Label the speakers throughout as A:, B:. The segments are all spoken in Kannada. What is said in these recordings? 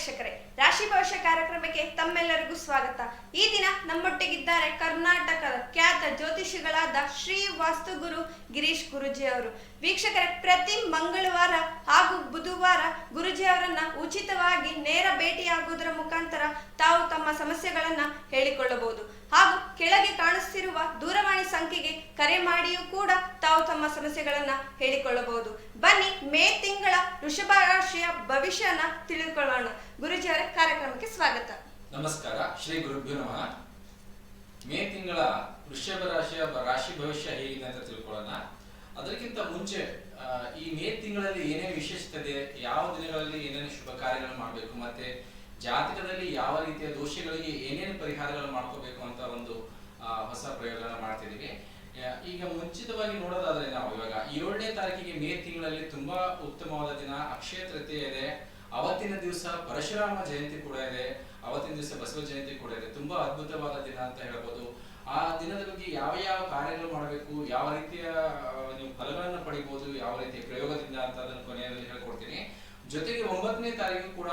A: ವೀಕ್ಷಕರೇ, ರಾಶಿ ಭವಿಷ್ಯ ಕಾರ್ಯಕ್ರಮಕ್ಕೆ ತಮ್ಮೆಲ್ಲರಿಗೂ ಸ್ವಾಗತ. ಈ ದಿನ ನಮ್ಮೊಟ್ಟಿಗಿದ್ದಾರೆ ಕರ್ನಾಟಕದ ಖ್ಯಾತ ಜ್ಯೋತಿಷಿಗಳಾದ ಶ್ರೀ ವಾಸ್ತುಗುರು ಗಿರೀಶ್ ಗುರುಜಿ ಅವರು. ವೀಕ್ಷಕರೇ, ಪ್ರತಿ ಮಂಗಳವಾರ ಹಾಗೂ ಬುಧವಾರ ಗುರುಜಿ ಅವರನ್ನ ಉಚಿತವಾಗಿ ನೇರ ಭೇಟಿಯಾಗುವುದರ ಮುಖಾಂತರ ತಾವು ತಮ್ಮ ಸಮಸ್ಯೆಗಳನ್ನ ಹೇಳಿಕೊಳ್ಳಬಹುದು. ಹಾಗೂ ಕೆಳಗೆ ಕಾಣಿಸ್ತಿರುವ ದೂರವಾಣಿ ಸಂಖ್ಯೆಗೆ ಕರೆ ಮಾಡಿಯೂ ಕೂಡ ತಾವು ತಮ್ಮ ಸಮಸ್ಯೆಗಳನ್ನ ಹೇಳಿಕೊಳ್ಳಬಹುದು. ಬನ್ನಿ ಮೇ ತಿಂಗಳ ವೃಷಭ ರಾಶಿಯ ಭವಿಷ್ಯನ ತಿಳಿದುಕೊಳ್ಳೋಣ. ಗುರುಜಿಯವರ ಕಾರ್ಯಕ್ರಮಕ್ಕೆ ಸ್ವಾಗತ.
B: ನಮಸ್ಕಾರ, ಶ್ರೀ ಗುರುಭ್ಯೋ ನಮಃ. ಮೇ ತಿಂಗಳ ವೃಷಭ ರಾಶಿಯ ರಾಶಿ ಭವಿಷ್ಯ ಹೇಗಿದೆ ಅಂತ ತಿಳ್ಕೊಳ್ಳೋಣ. ಅದಕ್ಕಿಂತ ಮುಂಚೆ ಈ ಮೇ ತಿಂಗಳಲ್ಲಿ ಏನೇನು ವಿಶೇಷತೆ ಯಾವ ದಿನಗಳಲ್ಲಿ ಏನೇನು ಶುಭ ಕಾರ್ಯಗಳನ್ನು ಮಾಡಬೇಕು ಮತ್ತೆ ಜಾತಕದಲ್ಲಿ ಯಾವ ರೀತಿಯ ದೋಷಗಳಿಗೆ ಏನೇನು ಪರಿಹಾರಗಳನ್ನು ಮಾಡ್ಕೋಬೇಕು ಅಂತ ಒಂದು ಹೊಸ ಪ್ರಯೋಗಗಳನ್ನ ಮಾಡ್ತಿದ್ದೀವಿ. ಈಗ ಮುಂಚಿತವಾಗಿ ನೋಡೋದಾದ್ರೆ ನಾವು ಇವಾಗ ಏಳನೇ ತಾರೀಕಿಗೆ ಮೇ ತಿಂಗಳಲ್ಲಿ ತುಂಬಾ ಉತ್ತಮವಾದ ದಿನ, ಅಕ್ಷಯ ಇದೆ. ಅವತ್ತಿನ ದಿವಸ ಪರಶುರಾಮ ಜಯಂತಿ ಕೂಡ ಇದೆ. ಅವತ್ತಿನ ದಿವಸ ಬಸವ ಜಯಂತಿ ಕೂಡ ಇದೆ. ತುಂಬಾ ಅದ್ಭುತವಾದ ದಿನ ಅಂತ ಹೇಳ್ಬೋದು. ಆ ದಿನದ ಬಗ್ಗೆ ಯಾವ ಯಾವ ಕಾರ್ಯಗಳು ಮಾಡಬೇಕು, ಯಾವ ರೀತಿಯ ನೀವು ಫಲಗಳನ್ನು ಪಡಿಬಹುದು ಯಾವ ರೀತಿಯ ಪ್ರಯೋಗದಿಂದ ಅಂತ ಅದನ್ನು ಕೊನೆಯಲ್ಲಿ ಹೇಳ್ಕೊಡ್ತೀನಿ. ಜೊತೆಗೆ ಒಂಬತ್ತನೇ ತಾರೀಕು ಕೂಡ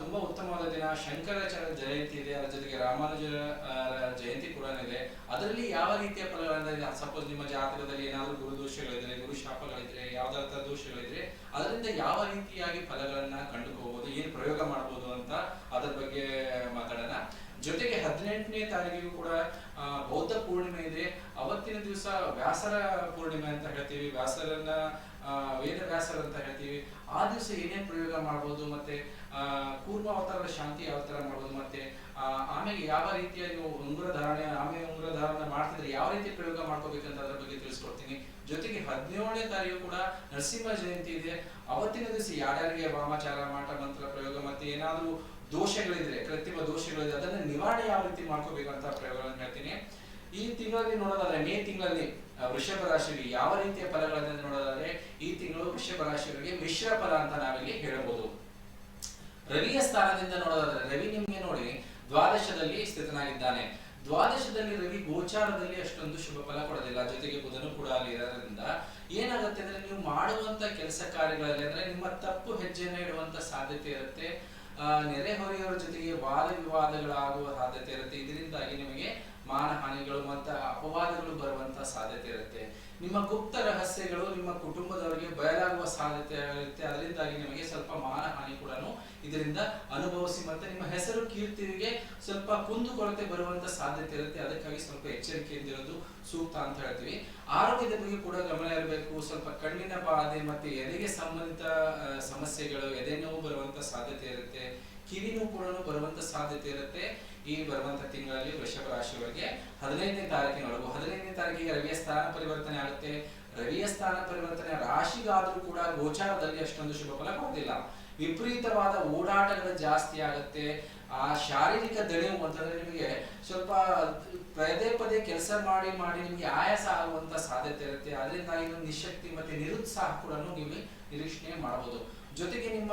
B: ತುಂಬಾ ಉತ್ತಮವಾದ ದಿನ. ಶಂಕರಾಚಾರ್ಯ ಜಯಂತಿ ಇದೆ, ಅದರ ಜೊತೆಗೆ ರಾಮಾನುಜರ ಜಯಂತಿ ಕೂಡ ಇದೆ. ಅದರಲ್ಲಿ ಯಾವ ರೀತಿಯ ಫಲಗಳಿಂದ? ಸಪೋಸ್ ನಿಮ್ಮ ಜಾತಕದಲ್ಲಿ ಏನಾದರೂ ಗುರು ದೋಷಗಳಿದ್ರೆ, ಗುರು ಶಾಪಗಳಿದ್ರೆ, ಯಾವ್ದಾರ ದೋಷಗಳಿದ್ರೆ, ಅದರಿಂದ ಯಾವ ರೀತಿಯಾಗಿ ಫಲಗಳನ್ನ ಕಂಡುಕೋಬಹುದು ಏನ್ ಪ್ರಯೋಗ ಮಾಡಬಹುದು ಅಂತ ಅದರ ಬಗ್ಗೆ ಮಾತಾಡೋಣ. ಜೊತೆಗೆ ಹದಿನೆಂಟನೇ ತಾರೀಕಿಗೂ ಕೂಡ ಬೌದ್ಧ ಪೂರ್ಣಿಮೆ ಇದೆ. ಅವತ್ತಿನ ದಿವಸ ವ್ಯಾಸರ ಪೂರ್ಣಿಮೆ ಅಂತ ಹೇಳ್ತೀವಿ. ವ್ಯಾಸರನ್ನ ವೇದ ವ್ಯಾಸರ ಅಂತ ಹೇಳ್ತೀವಿ. ಆ ದಿವಸ ಏನೇ ಪ್ರಯೋಗ ಮಾಡ್ಬೋದು, ಮತ್ತೆ ಕೂರ್ಮ ಅವತಾರದ ಶಾಂತಿ ಯಾವ ತರ ಮಾಡ್ಬೋದು, ಮತ್ತೆ ಆಮೇಲೆ ಯಾವ ರೀತಿಯ ನೀವು ಉಂಗುರ ಧಾರಣೆ, ಆಮೇಲೆ ಉಂಗುರ ಧಾರಣೆ ಮಾಡ್ತಿದ್ರೆ ಯಾವ ರೀತಿ ಪ್ರಯೋಗ ಮಾಡ್ಕೋಬೇಕಂತ ಅದ್ರ ಬಗ್ಗೆ ತಿಳಿಸ್ಕೊಡ್ತೀನಿ. ಜೊತೆಗೆ ಹದಿನೇಳನೇ ತಾರೀಕು ಕೂಡ ನರಸಿಂಹ ಜಯಂತಿ ಇದೆ. ಅವತ್ತಿನ ದಿವಸ ಯಾರ್ಯಾರಿಗೆ ವಾಮಾಚಾರ, ಮಾಟ, ಮಂತ್ರ ಪ್ರಯೋಗ, ಮತ್ತೆ ಏನಾದ್ರೂ ದೋಷಗಳಿದ್ರೆ ಕೃತ್ರಿಮ ದೋಷಗಳಿದ್ರೆ ಅದನ್ನ ನಿವಾರಣೆ ಯಾವ ರೀತಿ ಮಾಡ್ಕೋಬೇಕು ಅಂತ ಪ್ರಯೋಗಗಳನ್ನು ಹೇಳ್ತೀನಿ. ಈ ತಿಂಗಳಲ್ಲಿ ನೋಡೋದಾದ್ರೆ, ಮೇ ತಿಂಗಳಲ್ಲಿ ವೃಷಭ ರಾಶಿಗೆ ಯಾವ ರೀತಿಯ ಫಲಗಳನ್ನ ನೋಡೋದಾದ್ರೆ, ಈ ತಿಂಗಳು ವೃಷಭ ರಾಶಿಗಳಿಗೆ ಮಿಶ್ರ ಫಲ ಅಂತ ನಾವಿಲ್ಲಿ ಹೇಳಬಹುದು ರವಿಯ ಸ್ಥಾನದಿಂದ ನೋಡೋದಾದ್ರೆ, ರವಿ ನಿಮ್ಗೆ ನೋಡಿ, ದ್ವಾದಶದಲ್ಲಿ ಸ್ಥಿತನಾಗಿದ್ದಾನೆ. ದ್ವಾದಶದಲ್ಲಿ ರವಿ ಗೋಚಾರದಲ್ಲಿ ಅಷ್ಟೊಂದು ಶುಭ ಫಲ ಕೊಡೋದಿಲ್ಲ. ಜೊತೆಗೆ ಬುಧನು ಕೂಡ ಅಲ್ಲಿ ಇರೋದ್ರಿಂದ ಏನಾಗುತ್ತೆ ಅಂದ್ರೆ, ನೀವು ಮಾಡುವಂತ ಕೆಲಸ ಕಾರ್ಯಗಳಲ್ಲಿ ಅಂದ್ರೆ ನಿಮ್ಮ ತಪ್ಪು ಹೆಜ್ಜೆಯನ್ನು ಇಡುವಂತ ಸಾಧ್ಯತೆ ಇರುತ್ತೆ. ನೆರೆಹೊರೆಯವರ ಜೊತೆಗೆ ವಾದ ವಿವಾದಗಳಾಗುವ ಸಾಧ್ಯತೆ ಇರುತ್ತೆ. ಇದರಿಂದಾಗಿ ನಿಮಗೆ ಮಾನಹಾನಿಗಳು ಮತ್ತು ಅಪವಾದಗಳು ಬರುವಂತ ಸಾಧ್ಯತೆ ಇರುತ್ತೆ. ನಿಮ್ಮ ಗುಪ್ತ ರಹಸ್ಯಗಳು ನಿಮ್ಮ ಕುಟುಂಬದವರಿಗೆ ಬಯಲಾಗುವ ಸಾಧ್ಯತೆ ಇರುತ್ತೆ. ಅದರಿಂದಾಗಿ ನಿಮಗೆ ಸ್ವಲ್ಪ ಮಾನಹಾನಿ ಕೂಡ ಇದರಿಂದ ಅನುಭವಿಸಿ ಮತ್ತೆ ನಿಮ್ಮ ಹೆಸರು ಕೀರ್ತಿಗೆ ಸ್ವಲ್ಪ ಕುಂದುಕೊರತೆ ಬರುವಂತ ಸಾಧ್ಯತೆ ಇರುತ್ತೆ. ಅದಕ್ಕಾಗಿ ಸ್ವಲ್ಪ ಎಚ್ಚರಿಕೆಯಿಂದ ಇರೋದು ಸೂಕ್ತ ಅಂತ ಹೇಳ್ತೀವಿ. ಆರೋಗ್ಯದ ಬಗ್ಗೆ ಕೂಡ ಗಮನ ಇರಬೇಕು. ಸ್ವಲ್ಪ ಕಣ್ಣಿನ ಬಾಧೆ ಮತ್ತೆ ಎದೆಗೆ ಸಂಬಂಧಿತ ಸಮಸ್ಯೆಗಳು, ಎದೆ ನೋವು ಬರುವಂತ ಸಾಧ್ಯತೆ ಇರುತ್ತೆ. ಕಿವಿ ನೋವು ಕೂಡ ಬರುವಂತ ಸಾಧ್ಯತೆ ಇರುತ್ತೆ. ಈ ಬರುವಂತ ತಿಂಗಳಲ್ಲಿ ವೃಷಭ ರಾಶಿಯವರಿಗೆ ಹದಿನೈದನೇ ತಾರೀಕಿನೊಳಗು ಹದಿನೈದನೇ ತಾರೀಕಿಗೆ ರವಿಯ ಸ್ಥಾನ ಪರಿವರ್ತನೆ ಆಗುತ್ತೆ. ರವಿಯ ಸ್ಥಾನ ಪರಿವರ್ತನೆ ರಾಶಿಗಾದ್ರೂ ಕೂಡ ಗೋಚಾರದಲ್ಲಿ ಅಷ್ಟೊಂದು ಶುಭ ಫಲ ಕೊಡೋದಿಲ್ಲ ವಿಪರೀತವಾದ ಓಡಾಟಗಳು ಜಾಸ್ತಿ ಆಗುತ್ತೆ. ಆ ಶಾರೀರಿಕ ದಣಿವು ಅಂತಂದ್ರೆ ನಿಮಗೆ ಸ್ವಲ್ಪ ಪದೇ ಪದೇ ಕೆಲಸ ಮಾಡಿ ಮಾಡಿ ನಿಮಗೆ ಆಯಾಸ ಆಗುವಂತ ಸಾಧ್ಯತೆ ಇರುತ್ತೆ. ಅದರಿಂದ ನಿಶಕ್ತಿ ಮತ್ತೆ ನಿರುತ್ಸಾಹ ಕೂಡ ನೀವು ನಿರೀಕ್ಷಣೆ ಮಾಡಬಹುದು. ಜೊತೆಗೆ ನಿಮ್ಮ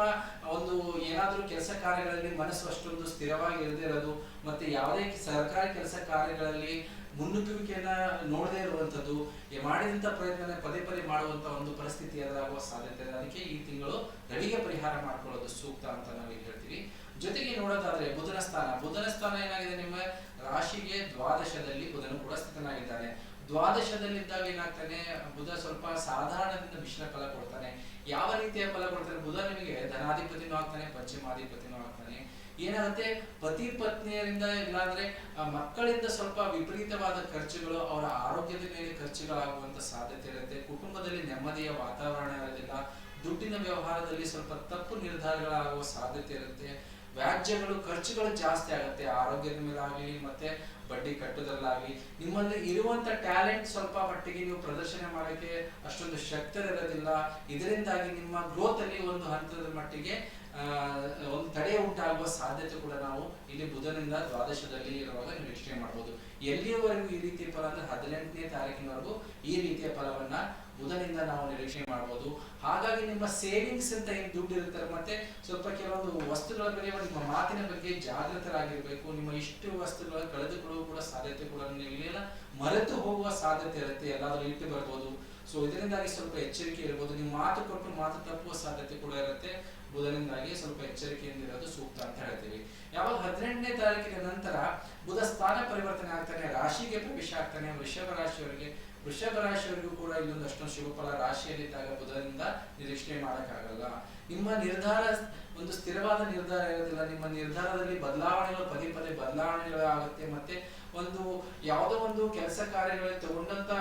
B: ಒಂದು ಏನಾದರೂ ಕೆಲಸ ಕಾರ್ಯಗಳಲ್ಲಿ ಮನಸ್ಸು ಅಷ್ಟೊಂದು ಸ್ಥಿರವಾಗಿ ಇರದೇ ಇರೋದು ಮತ್ತೆ ಯಾವುದೇ ಸರ್ಕಾರಿ ಕೆಲಸ ಕಾರ್ಯಗಳಲ್ಲಿ ಮುನ್ನುಗ್ಗುವಿಕೆಯನ್ನ ನೋಡದೇ ಇರುವಂತದ್ದು ಮಾಡಿದಂತ ಪ್ರಯತ್ನ ಪದೇ ಪದೇ ಮಾಡುವಂತ ಒಂದು ಪರಿಸ್ಥಿತಿ ಎದುರಾಗುವ ಸಾಧ್ಯತೆ ಇದೆ. ಅದಕ್ಕೆ ಈ ತಿಂಗಳು ರವಿಗೆ ಪರಿಹಾರ ಮಾಡ್ಕೊಳ್ಳೋದು ಸೂಕ್ತ ಅಂತ ನಾವು ಹೇಳ್ತೀವಿ. ಜೊತೆಗೆ ನೋಡೋದಾದ್ರೆ ಬುಧನ ಸ್ಥಾನ. ಬುಧನ ಸ್ಥಾನ ಏನಾಗಿದೆ? ನಿಮ್ಮ ರಾಶಿಗೆ ದ್ವಾದಶದಲ್ಲಿ ಬುಧನು ಕೂಡ ಸ್ಥಿತನಾಗಿದ್ದಾನೆ. ದ್ವಾದಶದಲ್ಲಿದ್ದಾಗ ಏನಾಗ್ತಾನೆ, ಬುಧ ಸ್ವಲ್ಪ ಸಾಧಾರಣದಿಂದ ಮಿಶ್ರ ಫಲ ಕೊಡ್ತಾನೆ. ಯಾವ ರೀತಿಯ ಫಲ ಕೊಡ್ತಾನೆ? ಬುಧ ನಿಮಗೆ ಧನಾಧಿಪತಿನೂ ಆಗ್ತಾನೆ ಪಶ್ಚಿಮಾಧಿಪತಿನೂ ಆಗ್ತಾನೆ. ಏನಾಗುತ್ತೆ? ಪತಿ ಪತ್ನಿಯರಿಂದ ಇಲ್ಲಾಂದ್ರೆ ಮಕ್ಕಳಿಂದ ಸ್ವಲ್ಪ ವಿಪರೀತವಾದ ಖರ್ಚುಗಳು, ಅವರ ಆರೋಗ್ಯದ ಮೇಲೆ ಖರ್ಚುಗಳಾಗುವಂತ ಸಾಧ್ಯತೆ ಇರುತ್ತೆ. ಕುಟುಂಬದಲ್ಲಿ ನೆಮ್ಮದಿಯ ವಾತಾವರಣ ಇರೋದಿಲ್ಲ. ದುಡ್ಡಿನ ವ್ಯವಹಾರದಲ್ಲಿ ಸ್ವಲ್ಪ ತಪ್ಪು ನಿರ್ಧಾರಗಳಾಗುವ ಸಾಧ್ಯತೆ ಇರುತ್ತೆ. ವ್ಯಾಜ್ಯಗಳು, ಖರ್ಚುಗಳು ಜಾಸ್ತಿ ಆಗುತ್ತೆ. ಆರೋಗ್ಯದ ಮೇಲಾಗಲಿ ಮತ್ತೆ ಬಡ್ಡಿ ಕಟ್ಟೋದ್ರಲ್ಲಾಗಲಿ ನಿಮ್ಮಲ್ಲಿ ಇರುವಂತ ಟ್ಯಾಲೆಂಟ್ ಸ್ವಲ್ಪ ಮಟ್ಟಿಗೆ ನೀವು ಪ್ರದರ್ಶನ ಮಾಡಕ್ಕೆ ಅಷ್ಟೊಂದು ಶಕ್ತರಿರೋದಿಲ್ಲ. ಇದರಿಂದಾಗಿ ನಿಮ್ಮ ಗ್ರೋತ್ ಅಲ್ಲಿ ಒಂದು ಹಂತದ ಮಟ್ಟಿಗೆ ಒಂದು ತಡೆ ಉಂಟಾಗುವ ಸಾಧ್ಯತೆ ಕೂಡ ನಾವು ಇಲ್ಲಿ ಬುಧನಿಂದ ದ್ವಾದಶದಲ್ಲಿ ಇರುವಾಗ ನಿರೀಕ್ಷಣೆ ಮಾಡಬಹುದು ಎಲ್ಲಿಯವರೆಗೂ ಈ ರೀತಿಯ ಫಲ ಅಂದ್ರೆ ಹದಿನೆಂಟನೇ ತಾರೀಕಿನವರೆಗೂ ಈ ರೀತಿಯ ಫಲವನ್ನ ಬುಧನಿಂದ ನಾವು ನಿರೀಕ್ಷೆ ಮಾಡಬಹುದು ಹಾಗಾಗಿ ನಿಮ್ಮ ಸೇವಿಂಗ್ಸ್ ಅಂತ ಏನು ದುಡ್ಡು ಇರುತ್ತಾರೆ ಮತ್ತೆ ಸ್ವಲ್ಪ ಕೆಲವೊಂದು ವಸ್ತುಗಳ ಬಗ್ಗೆ ನಿಮ್ಮ ಮಾತಿನ ಬಗ್ಗೆ ಜಾಗೃತರಾಗಿರ್ಬೇಕು. ನಿಮ್ಮ ಇಷ್ಟು ವಸ್ತುಗಳ ಕಳೆದುಕೊಳ್ಳುವ ಕೂಡ ಸಾಧ್ಯತೆ ಕೂಡ ಇಲ್ಲೆಲ್ಲ ಮರೆತು ಹೋಗುವ ಸಾಧ್ಯತೆ ಇರುತ್ತೆ. ಎಲ್ಲಾದ್ರೂ ಇಟ್ಟು ಬರ್ಬೋದು. ಸೊ ಇದರಿಂದಾಗಿ ಸ್ವಲ್ಪ ಎಚ್ಚರಿಕೆ ಇರ್ಬೋದು. ನೀವು ಮಾತು ಕೊಟ್ಟು ಮಾತು ತಪ್ಪುವ ಸಾಧ್ಯತೆ ಕೂಡ ಇರುತ್ತೆ. ಬುಧನಿಂದಾಗಿ ಸ್ವಲ್ಪ ಎಚ್ಚರಿಕೆಯಿಂದ ಇರೋದು ಸೂಕ್ತ ಅಂತ ಹೇಳ್ತೀವಿ. ಯಾವಾಗ ಹದಿನೆಂಟನೇ ತಾರೀಕಿನ ನಂತರ ಬುಧ ಸ್ಥಾನ ಪರಿವರ್ತನೆ ಆಗ್ತಾನೆ, ರಾಶಿಗೆ ಪ್ರವೇಶ ಆಗ್ತಾನೆ, ವೃಷಭ ರಾಶಿಯವರಿಗೆ ವೃಷಭ ರಾಶಿಯವರಿಗೂ ಕೂಡ ಇಲ್ಲೊಂದು ಅಷ್ಟೊಂದು ಶುಭಫಲ ರಾಶಿಯಲ್ಲಿದ್ದಾಗ ಬುಧದಿಂದ ನಿರೀಕ್ಷಣೆ ಮಾಡಕ್ಕಾಗಲ್ಲ. ನಿಮ್ಮ ನಿರ್ಧಾರ ಒಂದು ಸ್ಥಿರವಾದ ನಿರ್ಧಾರ ಇರೋದಿಲ್ಲ ನಿಮ್ಮ ನಿರ್ಧಾರದಲ್ಲಿ ಬದಲಾವಣೆಗಳು, ಪದೇ ಪದೇ ಬದಲಾವಣೆಗಳು ಆಗುತ್ತೆ. ಮತ್ತೆ ಒಂದು ಯಾವುದೋ ಒಂದು ಕೆಲಸ ಕಾರ್ಯಗಳಲ್ಲಿ ತಗೊಂಡಂತ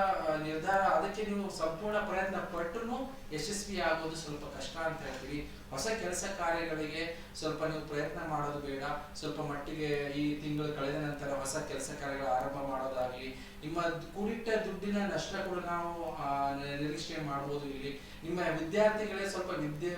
B: ನಿರ್ಧಾರ ಅದಕ್ಕೆ ನೀವು ಸಂಪೂರ್ಣ ಪ್ರಯತ್ನ ಪಟ್ಟು ಯಶಸ್ವಿ ಆಗೋದು ಸ್ವಲ್ಪ ಕಷ್ಟ ಅಂತ ಹೇಳ್ತೀವಿ. ಹೊಸ ಕೆಲಸ ಕಾರ್ಯಗಳಿಗೆ ಸ್ವಲ್ಪ ನೀವು ಪ್ರಯತ್ನ ಮಾಡೋದು ಬೇಡ. ಸ್ವಲ್ಪ ಮಟ್ಟಿಗೆ ಈ ತಿಂಗಳು ಕಳೆದ ನಂತರ ಹೊಸ ಕೆಲಸ ಕಾರ್ಯಗಳ ಆರಂಭ ಮಾಡೋದಾಗ್ಲಿ, ನಿಮ್ಮ ಕೂಡಿಟ್ಟ ದುಡ್ಡಿನ ನಷ್ಟ ಕೂಡ ನಾವು ನಿರೀಕ್ಷೆ ಮಾಡಬಹುದು ಇಲ್ಲಿ. ನಿಮ್ಮ ವಿದ್ಯಾರ್ಥಿಗಳೇ ಸ್ವಲ್ಪ ವಿದ್ಯೆ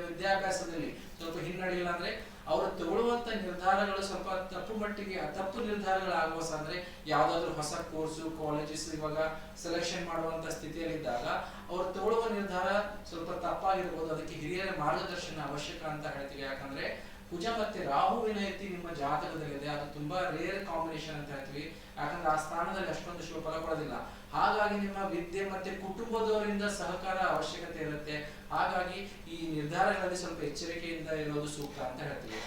B: ವಿದ್ಯಾಭ್ಯಾಸದಲ್ಲಿ ಸ್ವಲ್ಪ ಹಿನ್ನಡೆಯಿಲ್ಲ ಅಂದ್ರೆ ಅವರು ತಗೊಳ್ಳುವಂತ ನಿರ್ಧಾರಗಳು ಸ್ವಲ್ಪ ತಪ್ಪು ಮಟ್ಟಿಗೆ, ತಪ್ಪು ನಿರ್ಧಾರಗಳಾಗುವ ಅಂದ್ರೆ ಯಾವ್ದಾದ್ರು ಹೊಸ ಕೋರ್ಸು ಕಾಲೇಜಸ್ ಇವಾಗ ಸೆಲೆಕ್ಷನ್ ಮಾಡುವಂತ ಸ್ಥಿತಿಯಲ್ಲಿದ್ದಾಗ ಅವರು ತಗೊಳ್ಳುವ ನಿರ್ಧಾರ ಸ್ವಲ್ಪ ತಪ್ಪಾಗಿರ್ಬೋದು, ಅದಕ್ಕೆ ಹಿರಿಯರ ಮಾರ್ಗದರ್ಶನ ಅವಶ್ಯಕ ಅಂತ ಹೇಳ್ತೀವಿ. ಯಾಕಂದ್ರೆ ಕುಜ ಮತ್ತೆ ರಾಹುವಿನ ಎತ್ತಿ ನಿಮ್ಮ ಜಾತಕದಲ್ಲಿದೆ. ಅದು ತುಂಬಾ ರೇರ್ ಕಾಂಬಿನೇಷನ್ ಅಂತ ಹೇಳ್ತೀವಿ. ಯಾಕಂದ್ರೆ ಆ ಸ್ಥಾನದಲ್ಲಿ ಅಷ್ಟೊಂದು ಶುಭ ಫಲ ಕೊಡೋದಿಲ್ಲ. ಹಾಗಾಗಿ ನಿಮ್ಮ ವಿದ್ಯೆ ಮತ್ತೆ ಕುಟುಂಬದವರಿಂದ ಸಹಕಾರ ಅವಶ್ಯಕತೆ ಇರುತ್ತೆ. ಹಾಗಾಗಿ ಈ ನಿರ್ಧಾರಗಳಲ್ಲಿ ಸ್ವಲ್ಪ ಎಚ್ಚರಿಕೆಯಿಂದ ಇರೋದು ಸೂಕ್ತ ಅಂತ ಹೇಳ್ತೀವಿ.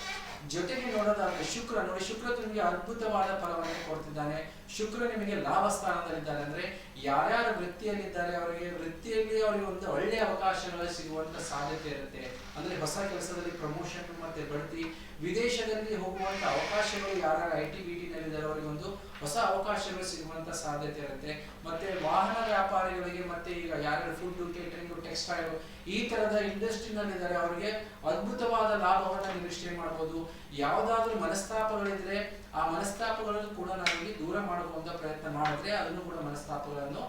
B: ಜೊತೆಗೆ ನೋಡೋದಾದ್ರೆ ಶುಕ್ರ, ನೋಡಿ ಶುಕ್ರ ನಿಮಗೆ ಅದ್ಭುತವಾದ ಫಲವನ್ನು ಕೊಡ್ತಿದ್ದಾನೆ. ಶುಕ್ರ ನಿಮಗೆ ಲಾಭ ಸ್ಥಾನದಲ್ಲಿದ್ದಾರೆ ಅಂದ್ರೆ ಯಾರ್ಯಾರು ವೃತ್ತಿಯಲ್ಲಿದ್ದಾರೆ ಅವರಿಗೆ, ವೃತ್ತಿಯಲ್ಲಿ ಅವರಿಗೆ ಒಂದು ಒಳ್ಳೆಯ ಅವಕಾಶಗಳು ಸಿಗುವಂತ ಸಾಧ್ಯತೆ ಇರುತ್ತೆ. ಅಂದ್ರೆ ಹೊಸ ಕೆಲಸದಲ್ಲಿ ಪ್ರಮೋಷನ್ ಮತ್ತೆ ಬಡ್ತಿ, ವಿದೇಶದಲ್ಲಿ ಹೋಗುವಂತ ಅವಕಾಶಗಳು ಯಾರ್ಯಾರು ಐ ಟಿ ಬಿ ಟಿ ನಲ್ಲಿದ್ದಾರೆ, ಅವರಿಗೆ ಒಂದು ಹೊಸ ಅವಕಾಶಗಳು ಸಿಗುವಂತ ಸಾಧ್ಯತೆ ಇರುತ್ತೆ. ಮತ್ತೆ ವಾಹನ ವ್ಯಾಪಾರಿಗಳಿಗೆ ಮತ್ತೆ ಈಗ ಯಾರು ಫುಡ್ ಕೇಟರಿಂಗ್ ಟೆಕ್ಸ್ಟೈಲ್ ಈ ತರದ ಇಂಡಸ್ಟ್ರಿನಲ್ಲಿದ್ದಾರೆ ಅವರಿಗೆ ಅದ್ಭುತವಾದ ಲಾಭವನ್ನ ನಿರೀಕ್ಷೆ ಮಾಡಬಹುದು ಯಾವ್ದಾದ್ರು ಮನಸ್ತಾಪಗಳಿದ್ರೆ ಆ ಮನಸ್ತಾಪಗಳನ್ನು ಕೂಡ ನಮಗೆ ದೂರ ಮಾಡುವಂತ ಪ್ರಯತ್ನ ಮಾಡಿದ್ರೆ ಅದನ್ನು ಕೂಡ ಮನಸ್ತಾಪಗಳನ್ನು